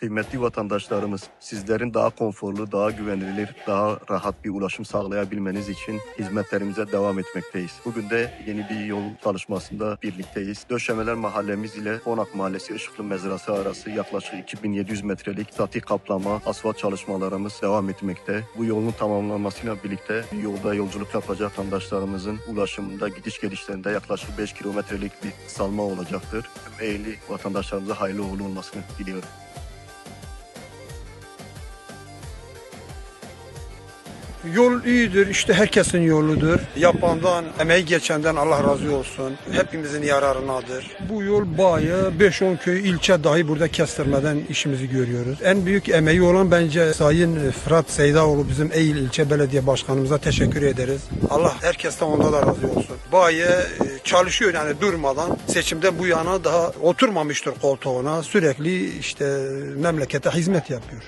Kıymetli vatandaşlarımız, sizlerin daha konforlu, daha güvenilir, daha rahat bir ulaşım sağlayabilmeniz için hizmetlerimize devam etmekteyiz. Bugün de yeni bir yol çalışmasında birlikteyiz. Döşemeler mahallemiz ile Konak Mahallesi Işıklı Mezrası arası yaklaşık 2700 metrelik sati kaplama, asfalt çalışmalarımız devam etmekte. Bu yolun tamamlanmasıyla birlikte yolda yolculuk yapacak vatandaşlarımızın ulaşımında gidiş gelişlerinde yaklaşık 5 kilometrelik bir kısalma olacaktır. Tüm Eğli vatandaşlarımıza hayırlı uğurlu olmasını diliyorum. Yol iyidir, işte herkesin yoludur. Yapandan, emeği geçenden Allah razı olsun. Hepimizin yararınadır. Bu yol bayağı 5-10 köy, ilçe dahi burada kestirmeden işimizi görüyoruz. En büyük emeği olan bence Sayın Fırat Seydaoğlu bizim Eğil ilçe belediye başkanımıza teşekkür ederiz. Allah herkesten onda da razı olsun. Bayağı e, çalışıyor yani durmadan. Seçimden bu yana daha oturmamıştır koltuğuna. Sürekli işte memlekete hizmet yapıyor.